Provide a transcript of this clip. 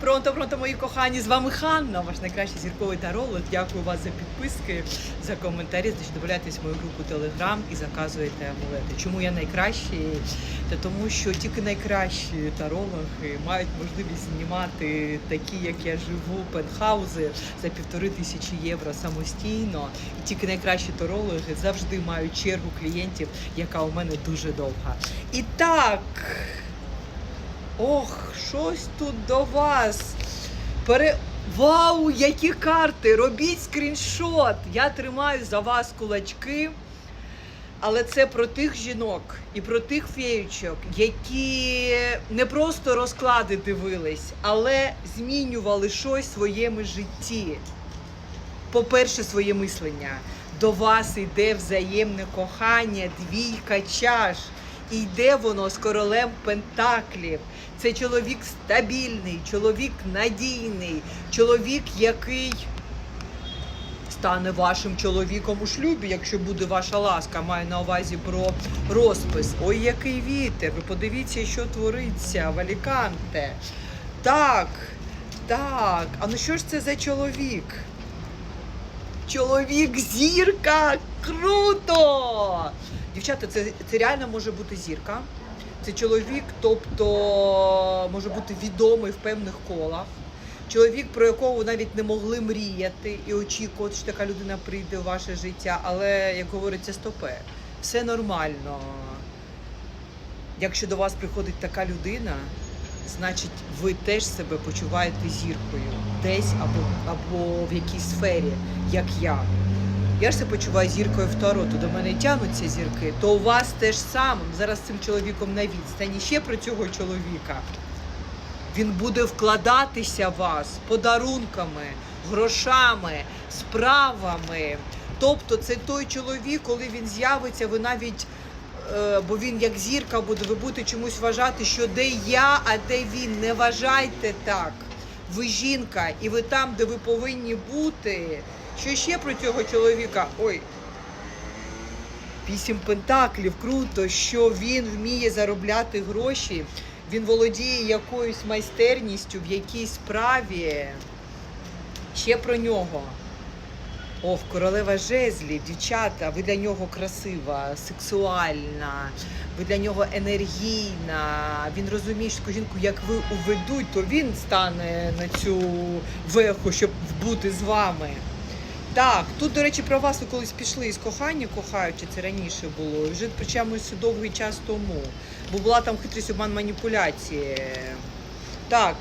Пронто, пронто, мої кохані, з вами Ханна, ваш найкращий зірковий таролог. Дякую вас за підписки, за коментарі. Добавляйтесь в мою групу Телеграм і заказуєте амулети. Чому я найкращий? Та тому, що тільки найкращі тарологи мають можливість знімати такі, як я живу, пентхаузи за півтори тисячі євро самостійно. І тільки найкращі тарологи завжди мають чергу клієнтів, яка у мене дуже довга. І так. Ох, щось тут до вас. Пере... Вау, які карти! Робіть скріншот! Я тримаю за вас кулачки. Але це про тих жінок і про тих феєчок, які не просто розклади дивились, але змінювали щось в своєму житті. По-перше, своє мислення. До вас йде взаємне кохання, двійка чаш. І йде воно з королем Пентаклів. Це чоловік стабільний, чоловік надійний, чоловік, який стане вашим чоловіком у шлюбі, якщо буде ваша ласка. Маю на увазі про розпис. Ой, який вітер! Ви подивіться, що твориться в Аліканте. Так, так. А ну що ж це за чоловік? Чоловік зірка! Круто! Дівчата, це, це реально може бути зірка. Це чоловік, тобто може бути відомий в певних колах. Чоловік, про якого ви навіть не могли мріяти і очікувати, що така людина прийде в ваше життя, але як говориться, стопе, все нормально. Якщо до вас приходить така людина, значить ви теж себе почуваєте зіркою десь або, або в якійсь сфері, як я. Я ж себе почуваю зіркою в Таро, то до мене тягнуться зірки, то у вас теж саме. Зараз цим чоловіком на відстані. Ще про цього чоловіка. Він буде вкладатися в вас подарунками, грошами, справами. Тобто це той чоловік, коли він з'явиться, ви навіть, е, бо він як зірка буде, ви будете чомусь вважати, що де я, а де він. Не вважайте так. Ви жінка, і ви там, де ви повинні бути. Що ще про цього чоловіка? Ой. Вісім пентаклів, круто, що він вміє заробляти гроші, він володіє якоюсь майстерністю в якійсь справі. Ще про нього. Ох, королева жезлів, дівчата, ви для нього красива, сексуальна, ви для нього енергійна. Він розуміє, що жінку, як ви уведуть, то він стане на цю веху, щоб бути з вами. Так, тут, до речі, про вас ви колись пішли із кохання, кохаючи, це раніше було, вже причому довгий час тому. Бо була там хитрість обман маніпуляції. Так,